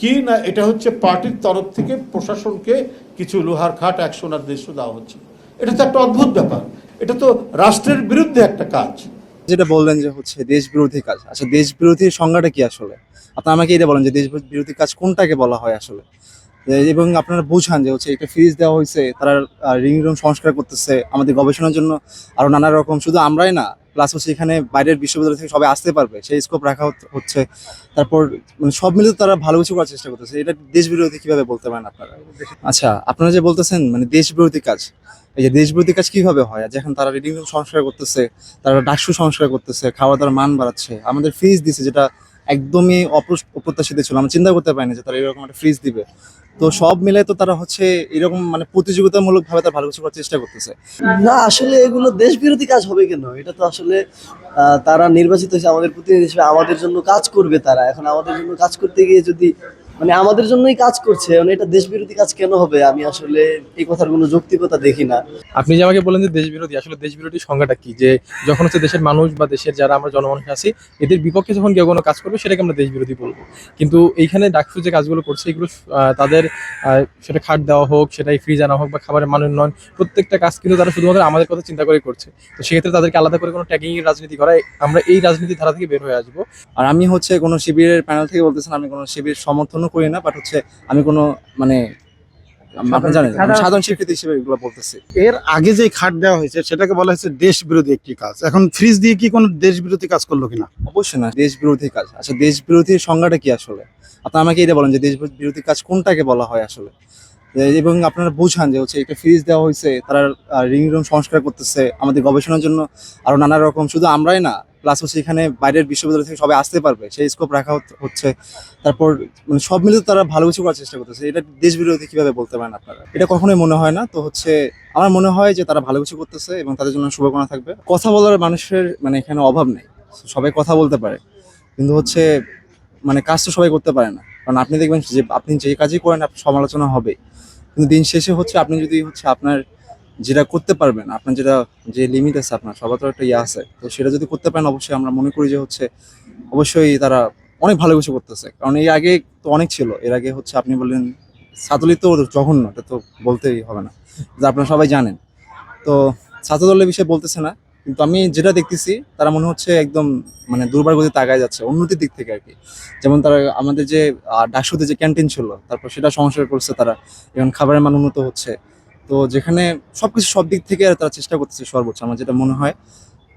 কি না, এটা হচ্ছে পার্টির তরফ থেকে প্রশাসনকে কিছু লোহার খাট অ্যাকশন নির্দেশ দেওয়া হচ্ছে। এটা তো একটা অদ্ভুত ব্যাপার। এটা তো রাষ্ট্রের বিরুদ্ধে একটা কাজ। যেটা বললেন যে হচ্ছে দেশ বিরোধী কাজ। আচ্ছা দেশ বিরোধী সংজ্ঞাটা কি আসলে? আপনি আমাকে এটা বলেন যে দেশ বিরোধী কাজ কোনটাকে বলা হয় আসলে? এবং আপনারা বুঝান যে হচ্ছে একটা ফ্রিজ দেওয়া হয়েছে, তারা রিং রুম সংস্কার করতেছে, আমাদের গবেষণার জন্য আরও নানা রকম। শুধু আমরাই না প্লাস হচ্ছে এখানে বাইরের বিশ্ববিদ্যালয় থেকে সবাই আসতে পারবে, সেই স্কোপ রাখা হচ্ছে। তারপর মানে সব মিলে তারা ভালো কিছু করার চেষ্টা করতেছে। এটা দেশ বিরোধী কীভাবে বলতে পারেন আপনারা? আচ্ছা আপনারা যে বলতেছেন মানে দেশ বিরোধী কাজ, এই যে দেশ বিরোধী কাজ কীভাবে হয়? যখন তারা রিডিং রুম সংস্কার করতেছে, তারা ডাকসু সংস্কার করতেছে খাওয়া দাওয়ার মান বাড়াচ্ছে, আমাদের ফ্রিজ দিছে, যেটা একদমই অপ্রত্যাশিত ছিল। আমরা চিন্তা করতে পারিনি যে তারা এরকম একটা ফ্রিজ দিবে। তো সব মিলে তো তারা হচ্ছে এরকম মানে প্রতিযোগিতামূলক ভাবে তারা ভালো কিছু করার চেষ্টা করতেছে। না, আসলে এগুলো দেশ বিরোধী কাজ হবে কেন? এটা তো আসলে তারা নির্বাচিত হয়েছে আমাদের প্রতিনিধি হিসেবে, আমাদের জন্য কাজ করবে তারা। এখন আমাদের জন্য কাজ করতে গিয়ে যদি মানে আমাদের জন্যই কাজ করছে মানে এটা দেশ বিরোধী কাজ কেন হবে? আমি আসলে এই কথার কোনো যৌক্তিকতা দেখি না। আপনি যে আমাকে বলেন যে দেশ বিরোধী আসলে দেশ বিরোধী সংজ্ঞাটা কি? যে যখন হচ্ছে দেশের মানুষ বা দেশের যারা আমরা জনমানুষ আছি এদের বিপক্ষে যখন কেউ কোনো কাজ করবে সেটাকে আমরা দেশ বিরোধী বলব। কিন্তু এইখানে ডাকসু যে কাজগুলো করছে এগুলো আহ, তাদের আহ, সেটা খাট দেওয়া হোক সেটাই ফ্রিজ আনা হোক বা খাবারের মান উন্নয়ন প্রত্যেকটা কাজ কিন্তু তারা শুধুমাত্র আমাদের কথা চিন্তা করে করছে। তো সেক্ষেত্রে তাদেরকে আলাদা করে কোনো ট্যাগিং এর রাজনীতি করা আমরা এই রাজনীতি ধারা থেকে বের হয়ে আসব। আর আমি হচ্ছে কোনো শিবিরের প্যানেল থেকে বলতেছেন আমি কোনো শিবির সমর্থনও করি না বাট হচ্ছে আমি কোনো মানে আপনি জানেন সাধারণ স্বীকৃতি হিসেবে এগুলো বলতেছি। এর আগে যে খাট দেওয়া হয়েছে সেটাকে বলা হয়েছে দেশ বিরোধী একটি কাজ। এখন ফ্রিজ দিয়ে কি কোনো দেশ বিরোধী কাজ করল কিনা? অবশ্যই না দেশ বিরোধী কাজ। আচ্ছা দেশ বিরোধী সংজ্ঞাটা কি আসলে? আপনি আমাকে এটা বলেন যে দেশ বিরোধী কাজ কোনটাকে বলা হয় আসলে? এবং আপনারা বুঝান যে হচ্ছে একটা ফ্রিজ দেওয়া হয়েছে, তারা রিং রুম সংস্কার করতেছে, আমাদের গবেষণার জন্য আরও নানা রকম, শুধু আমরাই না প্লাস হচ্ছে এখানে বাইরের বিশ্ববিদ্যালয় থেকে সবাই আসতে পারবে, সেই স্কোপ রাখা হচ্ছে, তারপর মানে সব মিলে তারা ভালো কিছু করার চেষ্টা করতেছে, এটা দেশ বিরোধী কীভাবে বলতে পারেন আপনারা? এটা কখনোই মনে হয় না, তো হচ্ছে, আমার মনে হয় যে তারা ভালো কিছু করতেছে এবং তাদের জন্য শুভকামনা থাকবে। কথা বলার মানুষের মানে এখানে অভাব নেই, সবাই কথা বলতে পারে, কিন্তু হচ্ছে মানে কাজ তো সবাই করতে পারে না। কারণ আপনি দেখবেন যে আপনি যে কাজই করেন, আপনার সমালোচনা হবে। কিন্তু দিন শেষে হচ্ছে আপনি যদি হচ্ছে আপনার যেটা করতে পারবেন, আপনার যেটা, যে লিমিট আছে আপনার, সবার তো একটা ইয়ে আছে। তো সেটা যদি করতে পারেন, অবশ্যই আমরা মনে করি যে হচ্ছে অবশ্যই তারা অনেক ভালো কিছু করতেছে। কারণ এর আগে তো অনেক ছিল। এর আগে হচ্ছে আপনি বললেন সাতলি তো জঘন্য, এটা তো বলতেই হবে না। আপনারা সবাই জানেন। তো ছাত্র দলের বিষয়ে বলতেছে না। কিন্তু আমি যেটা দেখতেছি, তারা মনে হচ্ছে একদম মানে দুর্বার গতিতে আগায় যাচ্ছে, উন্নতির দিক থেকে আর কি। যেমন তারা আমাদের যে ডাকসুতে যে ক্যান্টিন ছিল, তারপর সেটা সংস্কার করছে তারা এবং খাবারের মান উন্নত হচ্ছে। তো যেখানে সবকিছু সব দিক থেকে তারা চেষ্টা করতেছে সর্বোচ্চ, আমার যেটা মনে হয়।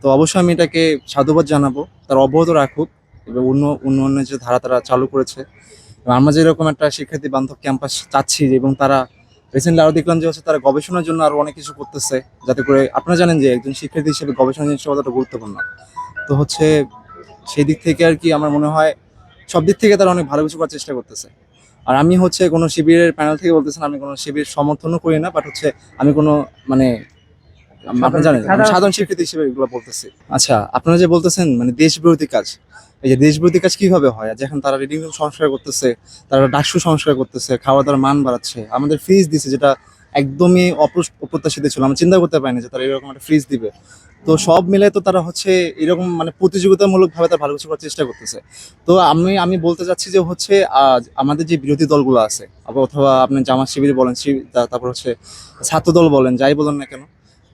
তো অবশ্যই আমি এটাকে সাধুবাদ জানাব, তারা অব্যাহত রাখুক, এবং অন্য, উন্নয়নের যে ধারা তারা চালু করেছে। আমরা যেরকম একটা শিক্ষার্থী বান্ধব ক্যাম্পাস চাচ্ছি, এবং তারা রিসেন্টলি আরও দেখলাম যে হচ্ছে তারা গবেষণার জন্য আরও অনেক কিছু করতেছে, যাতে করে আপনারা জানেন যে একজন শিক্ষার্থী হিসেবে গবেষণা জিনিসটা কতটা গুরুত্বপূর্ণ। তো হচ্ছে সেই দিক থেকে আর কি আমার মনে হয় সব দিক থেকে তারা অনেক ভালো কিছু করার চেষ্টা করতেছে। আর আমি হচ্ছে কোনো শিবিরের প্যানেল থেকে বলতেছেন আমি কোনো শিবির সমর্থনও করি না বাট হচ্ছে আমি কোনো মানে আপনি জানেন সাধারণ স্বীকৃতি হিসেবে এগুলো বলতেছি। আচ্ছা আপনারা যে বলতেছেন মানে দেশ বিরোধী কাজ এই যে দেশ বিরোধী কাজ কীভাবে হয়? যখন তারা রিডিং সংস্কার করতেছে তারা ডাকসু সংস্কার করতেছে খাওয়া দাওয়ার মান বাড়াচ্ছে আমাদের ফ্রিজ দিছে যেটা একদমই অপ্রত্যাশিত ছিল। আমরা চিন্তা করতে পারিনি যে তারা এরকম একটা ফ্রিজ দিবে। তো সব মিলে তো তারা হচ্ছে এরকম মানে প্রতিযোগিতামূলক ভাবে তারা ভালো কিছু করার চেষ্টা করতেছে। তো আমি আমি বলতে চাচ্ছি যে হচ্ছে আহ, আমাদের যে বিরোধী দলগুলো আছে অথবা আপনি জামাত শিবির বলেন তারপর হচ্ছে ছাত্র দল বলেন যাই বলেন না কেন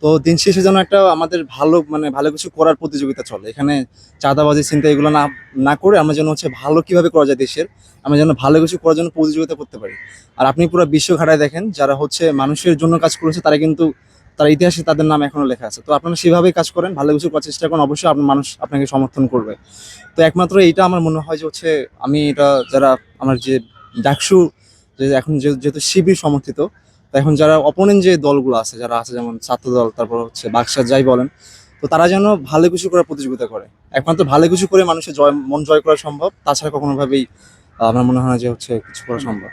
তো দিন শেষে যেন একটা আমাদের ভালো মানে ভালো কিছু করার প্রতিযোগিতা চলে। এখানে চাঁদাবাজি চিন্তা এগুলো না না করে আমরা যেন হচ্ছে ভালো কীভাবে করা যায় দেশের, আমরা যেন ভালো কিছু করার জন্য প্রতিযোগিতা করতে পারি। আর আপনি পুরো বিশ্ব ঘাটায় দেখেন, যারা হচ্ছে মানুষের জন্য কাজ করেছে, তারা কিন্তু, তারা ইতিহাসে তাদের নাম এখনও লেখা আছে। তো আপনারা সেভাবেই কাজ করেন, ভালো কিছু করার চেষ্টা করেন, অবশ্যই আপনার মানুষ আপনাকে সমর্থন করবে। তো একমাত্র এইটা আমার মনে হয় যে হচ্ছে, আমি এটা যারা, আমার যে ডাকসু, যে এখন যেহেতু শিবির সমর্থিত এখন যারা অপোনেন্ট যে দলগুলো আছে, যারা আছে যেমন ছাত্র দল, তারপর হচ্ছে বাক্সার যাই বলেন, তো তারা যেন ভালো কিছু করে প্রতিযোগিতা করে। একমাত্র ভালো কিছু করে মানুষের জয়, মন জয় করা সম্ভব, তাছাড়া কখনোভাবেই আমার মনে হয় যে হচ্ছে কিছু করা সম্ভব।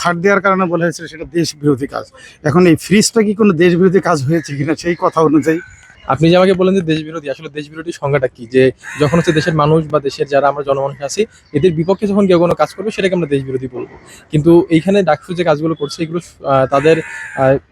খাট দেওয়ার কারণে বলা হয়েছিল সেটা দেশ বিরোধী কাজ। এখন এই ফ্রিজটা কি কোনো দেশ বিরোধী কাজ হয়েছে কিনা সেই কথা অনুযায়ী আপনি যে আমাকে বলেন যে দেশ বিরোধী আসলে দেশ বিরোধী সংজ্ঞাটা কি? যে যখন হচ্ছে দেশের মানুষ বা দেশের যারা আমরা জনমানুষ আছি, এদের বিপক্ষে যখন কেউ কোনো কাজ করবে, সেটাকে আমরা দেশ বিরোধী বলব। কিন্তু এইখানে ডাকসু যে কাজগুলো করছে, এগুলো তাদের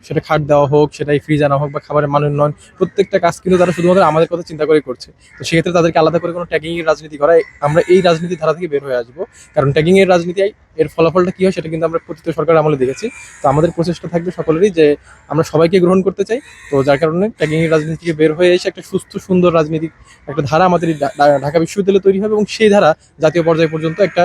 সেটা খাট দেওয়া হোক, সেটাই ফ্রিজ আনা হোক বা খাবারের মান উন্নয়ন, প্রত্যেকটা কাজ কিন্তু তারা শুধুমাত্র আমাদের কথা চিন্তা করে করছে। তো সেক্ষেত্রে তাদেরকে আলাদা করে কোনো ট্যাগিং এর রাজনীতি করা আমরা এই রাজনীতি ধারা থেকে বের হয়ে আসব। কারণ ট্যাগিং এর রাজনীতি এর ফলাফলটা কী হয় সেটা কিন্তু আমরা প্রতিত সরকার আমলে দেখেছি। তো আমাদের প্রচেষ্টা থাকবে সকলেরই যে আমরা সবাইকে গ্রহণ করতে চাই। তো যার কারণে ট্যাগিং রাজনীতি থেকে বের হয়ে এসে একটা সুস্থ, সুন্দর রাজনীতিক একটা ধারা আমাদের ঢাকা বিশ্ববিদ্যালয়ে তৈরি হবে এবং সেই ধারা জাতীয় পর্যায় পর্যন্ত একটা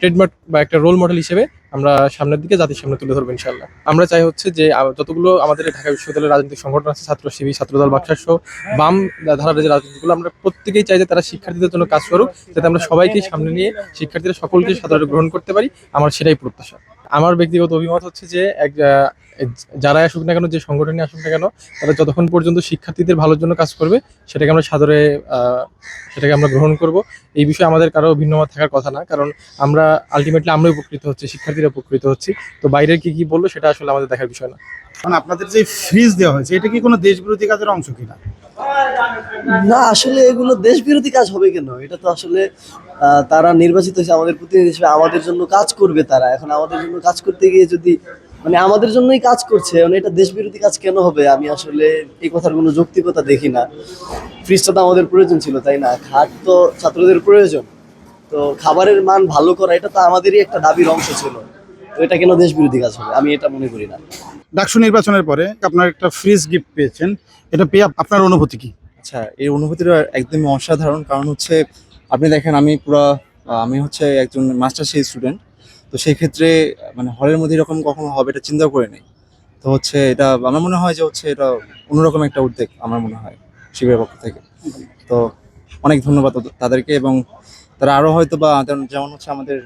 ট্রেডমার্ক বা একটা রোল মডেল হিসেবে আমরা সামনের দিকে জাতির সামনে তুলে ধরবো ইনশাল্লাহ আমরা চাই হচ্ছে যে যতগুলো আমাদের ঢাকা বিশ্ববিদ্যালয়ের রাজনৈতিক সংগঠন আছে, ছাত্র শিবির ছাত্রদল বাক্সার সহ, বাম ধারার যে রাজনীতিগুলো, আমরা প্রত্যেকেই চাই যে তারা শিক্ষার্থীদের জন্য কাজ করুক, যাতে আমরা সবাইকে সামনে নিয়ে শিক্ষার্থীরা সকলকে সাধারণ গ্রহণ করতে পারি। আমার সেটাই প্রত্যাশা। আমার ব্যক্তিগত অভিমত হচ্ছে যে, এক যারা আসুক না কেন, যে সংগঠনে আসুক না কেন তারা যতক্ষণ পর্যন্ত শিক্ষার্থীদের ভালোর জন্য কাজ করবে, সেটাকে আমরা সাদরে সেটাকে আমরা গ্রহণ করব। এই বিষয়ে আমাদের কারও ভিন্নমত থাকার কথা না, কারণ আমরা আলটিমেটলি আমরা উপকৃত হচ্ছি শিক্ষার্থীরা উপকৃত হচ্ছি। তো বাইরের কি কি বলল সেটা আসলে আমাদের দেখার বিষয় না। মানে আপনাদের যে ফ্রিজ দেওয়া হয়েছে এটা কি কোনো দেশ বিরোধী কাজের অংশ কিনা? না আসলে এগুলো দেশ বিরোধী কাজ হবে কেন? এটা তো আসলে তারা নির্বাচিত হয়েছে আমাদের প্রতিনিধি হিসেবে আমাদের জন্য কাজ করবে তারা। এখন আমাদের জন্য কাজ করতে গিয়ে যদি মানে আমাদের জন্যই কাজ করছে মানে এটা দেশ বিরোধী কাজ কেন হবে? আমি আসলে এই কথার কোনো যৌক্তিকতা দেখি না। ফ্রিজটা তো আমাদের প্রয়োজন ছিল তাই না? খাট তো ছাত্রদের প্রয়োজন। তো খাবারের মান ভালো করা এটা তো আমাদেরই একটা দাবির অংশ ছিল। তো এটা কেন দেশ বিরোধী কাজ হবে? আমি এটা মনে করি না। ডাকসু নির্বাচনের পরে আপনার একটা ফ্রিজ গিফট পেয়েছেন। এটা পেয়ে আপ- আপনার অনুভূতি কি? আচ্ছা এই অনুভূতিটা একদমই অসাধারণ কারণ হচ্ছে আপনি দেখেন আমি পুরো আমি হচ্ছে একজন মাস্টার সেই স্টুডেন্ট তো সেই ক্ষেত্রে মানে হলের মধ্যে এরকম কখনো হবে এটা চিন্তা করে নেই। তো হচ্ছে এটা আমার মনে হয় যে হচ্ছে এটা অন্যরকম একটা উদ্যোগ আমার মনে হয় শিবের পক্ষ থেকে। তো অনেক ধন্যবাদ তাদেরকে এবং তারা আরও হয়তো বা যেমন- হচ্ছে আমাদের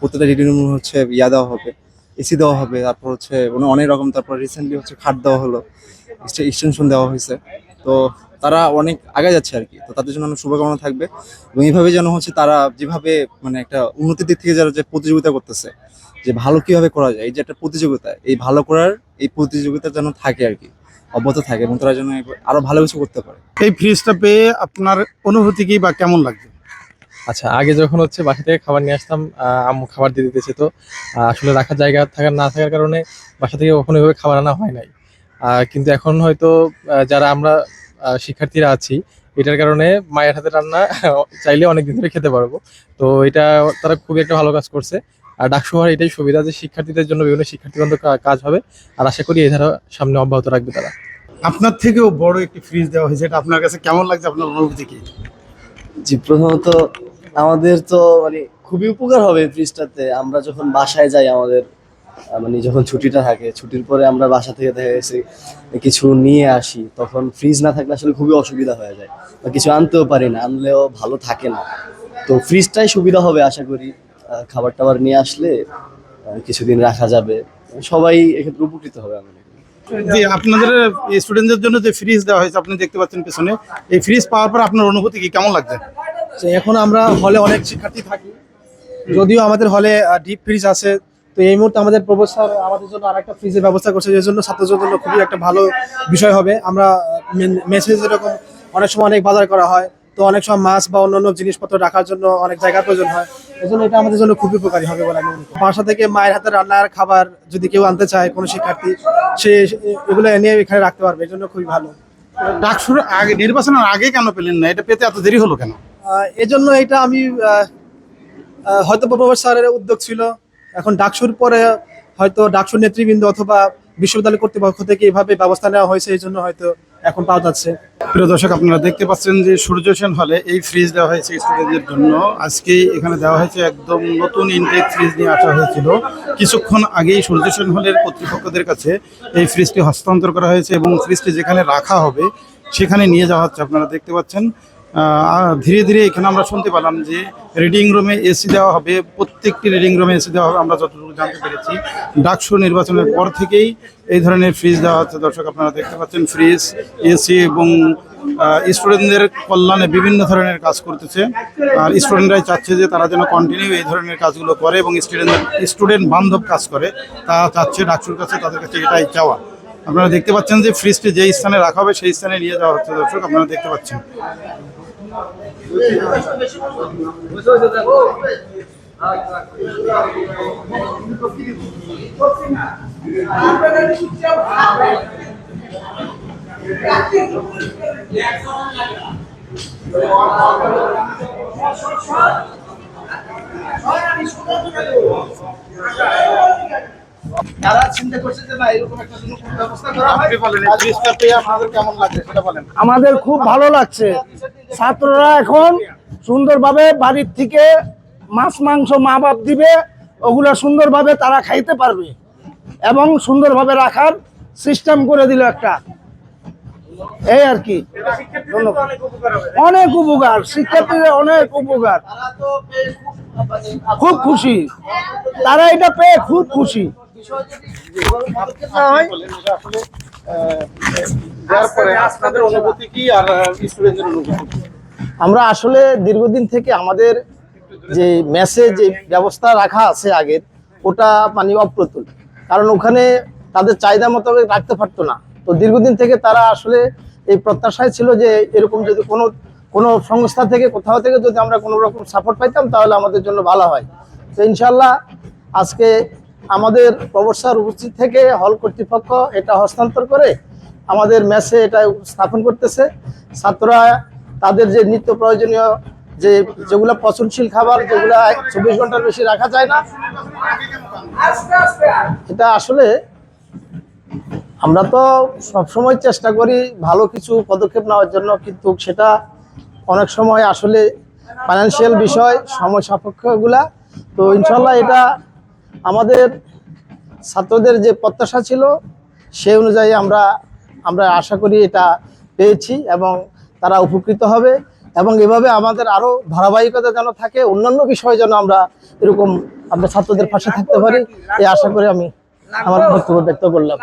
প্রত্যেকটা রিডিং রুম হচ্ছে ইয়া দেওয়া হবে, এসি দেওয়া হবে, তারপর হচ্ছে অনেক- অনেক রকম, তারপর রিসেন্টলি হচ্ছে খাট দেওয়া হলো এক্সটেনশন দেওয়া হয়েছে। তো তারা অনেক আগে যাচ্ছে আর কি। তো তাদের জন্য অনেক শুভকামনা থাকবে এবং এইভাবে যেন হচ্ছে তারা যেভাবে মানে একটা উন্নতির দিক থেকে যারা যে প্রতিযোগিতা করতেছে, যে ভালো কীভাবে করা যায়, এই যে একটা প্রতিযোগিতা, এই ভালো করার এই প্রতিযোগিতা যেন থাকে আর কি, অব্যাহত থাকে এবং তারা যেন আরও ভালো কিছু করতে পারে। এই ফ্রিজটা পেয়ে আপনার অনুভূতি কি বা কেমন লাগছে? আচ্ছা আগে যখন হচ্ছে বাসা থেকে খাবার নিয়ে আসতাম আম্মু খাবার দিয়ে দিতেছে তো আসলে রাখার জায়গা থাকার না থাকার কারণে বাসা থেকে কখনো এভাবে খাবার আনা হয় নাই। কিন্তু এখন হয়তো যারা আমরা শিক্ষার্থীরা আছি এটার কারণে মায়ের হাতে রান্না চাইলে অনেক দিন ধরে খেতে পারব। তো এটা তারা খুবই একটা ভালো কাজ করছে। আর ডাকসু হওয়ার এটাই সুবিধা যে শিক্ষার্থীদের জন্য বিভিন্ন শিক্ষার্থী বান্ধব কাজ হবে। আর আশা করি এই ধারা সামনে অব্যাহত রাখবে তারা। আপনার থেকেও বড় একটি ফ্রিজ দেওয়া হয়েছে এটা আপনার কাছে কেমন লাগছে আপনার অনুভূতি কি? জি প্রথমত আমাদের তো মানে খুবই উপকার হবে ফ্রিজটাতে। আমরা যখন বাসায় যাই, আমাদের মানে যখন ছুটিটা থাকে, ছুটির পরে আমরা বাসা থেকে দেখা গেছে, কিছু নিয়ে আসি, তখন ফ্রিজ না থাকলে আসলে খুবই অসুবিধা হয়ে যায় বা কিছু আনতেও পারি না, আনলেও ভালো থাকে না। তো ফ্রিজটাই সুবিধা হবে আশা করি। খাবার টাবার নিয়ে আসলে কিছুদিন রাখা যাবে। সবাই এক্ষেত্রে উপকৃত হবে আমি করি। যে আপনাদের স্টুডেন্টদের জন্য যে ফ্রিজ দেওয়া হয়েছে, আপনি দেখতে পাচ্ছেন পেছনে। এই ফ্রিজ পাওয়ার পর আপনার অনুভূতি কি? কেমন লাগছে? যে এখন আমরা হলে অনেক শিক্ষার্থী থাকি। যদিও আমাদের হলে ডিপ ফ্রিজ আছে, তো এই মুহূর্তে আমাদের প্রফেসর আমাদের জন্য আর একটা ফ্রিজের ব্যবস্থা করছে, যে জন্য ছাত্রদের জন্য খুবই একটা ভালো বিষয় হবে। আমরা মেসেজ এরকম অনেক সময় অনেক বাজার করা হয়, তো অনেক সময় মাছ বা অন্যান্য জিনিসপত্র রাখার জন্য অনেক জায়গার প্রয়োজন হয়। এই জন্য এটা আমাদের জন্য খুবই উপকারী হবে বলে আমি মনে করি। বাসা থেকে মায়ের হাতে রান্নার খাবার যদি কেউ আনতে চায়, কোনো শিক্ষার্থী, সে, এগুলো এনে এখানে রাখতে পারবে, এই জন্য খুবই ভালো। ডাকসুর আগে, নির্বাচনের আগে কেন পেলেন না? এটা পেতে এত দেরি হলো কেন? এজন্য এটা আমি হয়তো প্রভাস স্যারের উদ্যোগ ছিল। এখন ডাকসুর পরে হয়তো ডাকসুর নেতৃবৃন্দ অথবা বিশ্ববিদ্যালয় কর্তৃপক্ষ থেকে এভাবে ব্যবস্থা নেওয়া হয়েছে এই জন্য হয়তো এখন পাওয়া যাচ্ছে। প্রিয় দর্শক, আপনারা দেখতে পাচ্ছেন যে সূর্য সেন হলে এই ফ্রিজ দেওয়া হয়েছে স্টুডেন্টদের জন্য। আজকে এখানে দেওয়া হয়েছে একদম নতুন ইনটেক ফ্রিজ নিয়ে আসা হয়েছিল। কিছুক্ষণ আগেই সূর্য সেন হলের কর্তৃপক্ষদের কাছে এই ফ্রিজটি হস্তান্তর করা হয়েছে এবং ফ্রিজটি যেখানে রাখা হবে, সেখানে নিয়ে যাওয়া হচ্ছে। আপনারা দেখতে পাচ্ছেন ধীরে ধীরে এখানে আমরা শুনতে পেলাম যে রিডিং রুমে এসি দেওয়া হবে, প্রত্যেকটি রিডিং রুমে এসি দেওয়া হবে, আমরা যতটুকু জানতে পেরেছি। ডাকসু নির্বাচনের পর থেকেই এই ধরনের ফ্রিজ দেওয়া হচ্ছে। দর্শক, আপনারা দেখতে পাচ্ছেন ফ্রিজ এসি এবং স্টুডেন্টদের কল্যাণে বিভিন্ন ধরনের কাজ করতেছে। আর স্টুডেন্টরাই চাচ্ছে যে তারা যেন কন্টিনিউ এই ধরনের কাজগুলো করে এবং স্টুডেন্টদের স্টুডেন্ট বান্ধব কাজ করে। তা চাচ্ছে ডাকসুর কাছে, তাদের কাছে এটাই চাওয়া। আপনারা দেখতে পাচ্ছেন যে ফ্রিজটি যেই স্থানে রাখা হবে, সেই স্থানে নিয়ে যাওয়া হচ্ছে। দর্শক, আপনারা দেখতে পাচ্ছেন। Olha, me escuta, তারা চিন্তা করছে যে না এরকম একটা ব্যবস্থা করা হয় আপনি বলেন এই ফ্রিজটা পেয়ে আপনাদের কেমন লাগছে সেটা বলেন। আমাদের খুব ভালো লাগছে। ছাত্ররা এখন সুন্দরভাবে বাড়ির থেকে মাছ মাংস মা বাপ দিবে ওগুলো সুন্দরভাবে তারা খাইতে পারবে এবং সুন্দরভাবে রাখার সিস্টেম করে দিল একটা। এই আর কি। ধন্যবাদ। অনেক উপকার শিক্ষার্থীদের অনেক উপকার। খুব খুশি। তারা এটা পেয়ে খুব খুশি। আমরা আসলে দীর্ঘদিন থেকে আমাদের যে মেসে যে ব্যবস্থা রাখা আছে আগের, ওটা মানে অপ্রতুল। কারণ ওখানে তাদের চাহিদা মোতাবেক রাখতে পারতো না। তো দীর্ঘদিন থেকে তারা আসলে এই প্রত্যাশায় ছিল যে এরকম যদি কোনো কোনো সংস্থা থেকে, কোথাও থেকে যদি আমরা কোনো রকম সাপোর্ট পাইতাম, তাহলে আমাদের জন্য ভালো হয়। তো ইনশাল্লাহ আজকে আমাদের প্রবসার উপস্থিত থেকে হল কর্তৃপক্ষ এটা হস্তান্তর করে আমাদের মেসে এটা স্থাপন করতেছে। ছাত্ররা তাদের যে নিত্য প্রয়োজনীয় যে যেগুলো পচনশীল খাবার, যেগুলো চব্বিশ ঘণ্টার বেশি রাখা যায় না, এটা আসলে আমরা তো সবসময় চেষ্টা করি ভালো কিছু পদক্ষেপ নেওয়ার জন্য, কিন্তু সেটা অনেক সময় আসলে ফাইন্যান্সিয়াল বিষয়, সময় সাপেক্ষগুলা তো ইনশাল্লাহ এটা আমাদের ছাত্রদের যে প্রত্যাশা ছিল, সে অনুযায়ী আমরা আমরা আশা করি এটা পেয়েছি এবং তারা উপকৃত হবে এবং এভাবে আমাদের আরও ধারাবাহিকতা যেন থাকে, অন্যান্য বিষয়ে যেন আমরা এরকম আমরা ছাত্রদের পাশে থাকতে পারি এই আশা করে আমি আমার বক্তব্য ব্যক্ত করলাম।